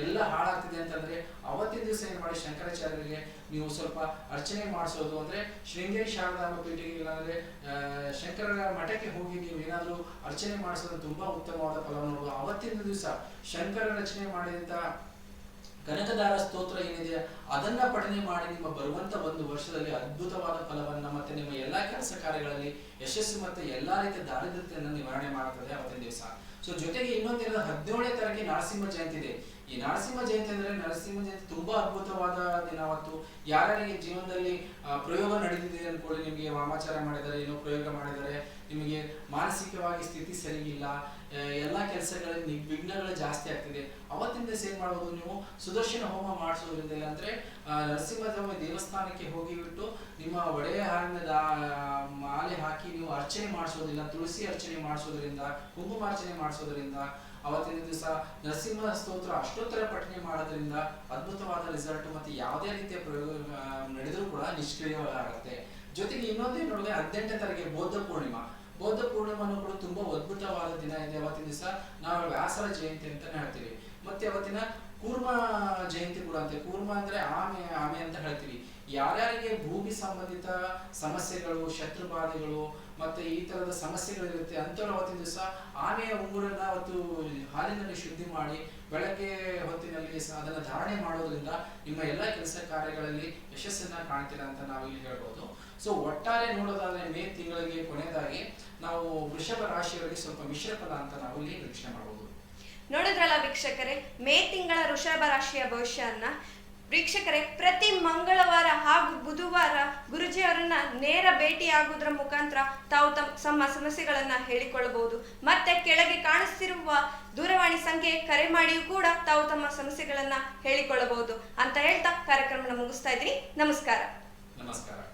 B: ಎಲ್ಲ ಹಾಳಾಗ್ತಿದೆ ಅಂತಂದ್ರೆ ಅವತ್ತಿನ ದಿವಸ ಏನ್ ಮಾಡಿ ಶಂಕರಾಚಾರ್ಯರಿಗೆ ನೀವು ಸ್ವಲ್ಪ ಅರ್ಚನೆ ಮಾಡಿಸೋದು ಅಂದ್ರೆ ಶೃಂಗೇರಿ ಶಾರದಾಂಬ ಪೀಠಿಗೆ ಇಲ್ಲಾಂದ್ರೆ ಶಂಕರರ ಮಠಕ್ಕೆ ಹೋಗಿ ನೀವು ಏನಾದರೂ ಅರ್ಚನೆ ಮಾಡಿಸೋದು ತುಂಬಾ ಉತ್ತಮವಾದ ಫಲ ನೋಡುವ ದಿವಸ ಶಂಕರ ರಚನೆ ಮಾಡಿದಂತ ಕನಕದಾರ ಸ್ತೋತ್ರ ಏನಿದೆ, ಅದನ್ನ ಪಠನೆ ಮಾಡಿ ನಿಮ್ಮ ಬರುವಂತ ಒಂದು ವರ್ಷದಲ್ಲಿ ಅದ್ಭುತವಾದ ಫಲವನ್ನ ಮತ್ತೆ ನಿಮ್ಮ ಎಲ್ಲಾ ಕೆಲಸ ಕಾರ್ಯಗಳಲ್ಲಿ ಯಶಸ್ಸು ಮತ್ತೆ ಎಲ್ಲಾ ರೀತಿಯ ದಾರಿದ್ರ್ಯತೆಯನ್ನು ನಿವಾರಣೆ ಮಾಡುತ್ತದೆ ಅವತ್ತಿನ ದಿವಸ. ಸೊ ಜೊತೆಗೆ ಇನ್ನೊಂದಿನ ಹದಿನೇಳನೇ ತಾರೀಕಿಗೆ ನರಸಿಂಹ ಜಯಂತಿ ಇದೆ. ಈ ನರಸಿಂಹ ಜಯಂತಿ ಅಂದ್ರೆ ನರಸಿಂಹ ಜಯಂತಿ ತುಂಬಾ ಅದ್ಭುತವಾದ ದಿನ ಅವತ್ತು ಯಾರ್ಯಾರಿಗೆ ಜೀವನದಲ್ಲಿ ಪ್ರಯೋಗ ನಡೆದಿದೆ ಅನ್ಕೊಳ್ಳಿ ನಿಮಗೆ, ವಾಮಾಚಾರ ಮಾಡಿದ್ದಾರೆ, ಏನೋ ಪ್ರಯೋಗ ಮಾಡಿದ್ದಾರೆ ನಿಮಗೆ ಮಾನಸಿಕವಾಗಿ ಸ್ಥಿತಿ ಸರಿಗಿಲ್ಲ ಎಲ್ಲ ಕೆಲಸಗಳಲ್ಲಿ ವಿಘ್ನಗಳು ಜಾಸ್ತಿ ಆಗ್ತಿದೆ. ಅವತ್ತಿಂದ ದಿವಸ ಮಾಡಬಹುದು ನೀವು? ಸುದರ್ಶನ ಹೋಮ ಮಾಡಿಸೋದ್ರಿಂದ ಅಂದ್ರೆ ಆ, ದೇವಸ್ಥಾನಕ್ಕೆ ಹೋಗಿಬಿಟ್ಟು ನಿಮ್ಮ ಒಡೆಯ ಹಾರಿನ ಮಾಲೆ ಹಾಕಿ ನೀವು ಅರ್ಚನೆ ಮಾಡಿಸೋದಿಲ್ಲ ತುಳಸಿ ಅರ್ಚನೆ ಮಾಡಿಸೋದ್ರಿಂದ ಕುಂಕುಮಾರ್ಚನೆ ಮಾಡಿಸೋದ್ರಿಂದ ಅವತ್ತಿನ ದಿವಸ ನರಸಿಂಹ ಸ್ತೋತ್ರ ಅಷ್ಟೋತ್ತರ ಪಠನೆ ಮಾಡೋದ್ರಿಂದ ಅದ್ಭುತವಾದ ರಿಸಲ್ಟ್ ಮತ್ತೆ ಯಾವುದೇ ರೀತಿಯ ಪ್ರಯೋಗ ನಡೆದರೂ ಕೂಡ ನಿಷ್ಕ್ರಿಯವಾಗುತ್ತೆ. ಜೊತೆಗೆ ಇನ್ನೊಂದೇ ನೋಡಿದ್ರೆ ಹದಿನೆಂಟನೇ ತಾರೀಕಿಗೆ ಬೌದ್ಧ ಪೂರ್ಣಿಮಾ. ಬೌದ್ಧ ಪೂರ್ಣಿಮಾನು ಕೂಡ ತುಂಬಾ ಅದ್ಭುತವಾದ ದಿನ ಇದೆ. ಅವತ್ತಿನ ದಿವಸ ನಾವು ವ್ಯಾಸರ ಜಯಂತಿ ಅಂತಾನೆ ಹೇಳ್ತೀವಿ ಮತ್ತೆ ಅವತ್ತಿನ ಕೂರ್ಮ ಜಯಂತಿ ಕೂಡ ಅಂತೆ. ಕೂರ್ಮ ಅಂದ್ರೆ ಆಮೆ ಆಮೆ ಅಂತ ಹೇಳ್ತೀವಿ. ಯಾರ್ಯಾರಿಗೆ ಭೂಮಿ ಸಂಬಂಧಿತ ಸಮಸ್ಯೆಗಳು, ಶತ್ರು ಬಾಧೆಗಳು ಮತ್ತೆ ಈ ತರದ ಸಮಸ್ಯೆಗಳಿರುತ್ತೆ ಅಂತವ್ರ ಅವತ್ತಿನ ದಿವಸ ಆಮೆಯ ಉಂಗುರನ್ನ ಅವತ್ತು ಹಾಲಿನಲ್ಲಿ ಶುದ್ಧಿ ಮಾಡಿ ಬೆಳಗ್ಗೆ ಹೊತ್ತಿನಲ್ಲಿ ಅದನ್ನ ಧಾರಣೆ ಮಾಡೋದ್ರಿಂದ ನಿಮ್ಮ ಎಲ್ಲ ಕೆಲಸ ಕಾರ್ಯಗಳಲ್ಲಿ ಯಶಸ್ಸನ್ನ ಕಾಣ್ತೀರಾ ಅಂತ ನಾವು ಇಲ್ಲಿ ಹೇಳ್ಬೋದು. ಸೊ ಒಟ್ಟಾರೆ ನೋಡೋದಾದ್ರೆ ಮೇ ತಿಂಗಳಿಗೆ ಕೊನೆಯದಾಗಿ ನಾವು ವೃಷಭ ರಾಶಿಯವರಿಗೆ ಸ್ವಲ್ಪ ಮಿಶ್ರ ಫಲ ಅಂತ ನಾವು ಇಲ್ಲಿ ನಿರೀಕ್ಷೆ ಮಾಡಬಹುದು
A: ನೋಡಿದ್ರಲ್ಲ ವೀಕ್ಷಕರೇ, ಮೇ ತಿಂಗಳ ವೃಷಭ ರಾಶಿಯ ಭವಿಷ್ಯನ್ನ ವೀಕ್ಷಕರೇ, ಪ್ರತಿ ಮಂಗಳವಾರ ಹಾಗೂ ಬುಧವಾರ ಗುರುಜಿಯವರನ್ನ ನೇರ ಭೇಟಿಯಾಗುವುದರ ಮುಖಾಂತರ ತಾವು ತಮ್ಮ ತಮ್ಮ ಸಮಸ್ಯೆಗಳನ್ನ ಹೇಳಿಕೊಳ್ಳಬಹುದು. ಮತ್ತೆ ಕೆಳಗೆ ಕಾಣಿಸ್ತಿರುವ ದೂರವಾಣಿ ಸಂಖ್ಯೆ ಕರೆ ಮಾಡಿಯೂ ಕೂಡ ತಾವು ತಮ್ಮ ಸಮಸ್ಯೆಗಳನ್ನ ಹೇಳಿಕೊಳ್ಳಬಹುದು. ಅಂತ ಹೇಳ್ತಾ ಕಾರ್ಯಕ್ರಮನ ಮುಗಿಸ್ತಾ ಇದ್ದೀನಿ. ನಮಸ್ಕಾರ.
B: ನಮಸ್ಕಾರ.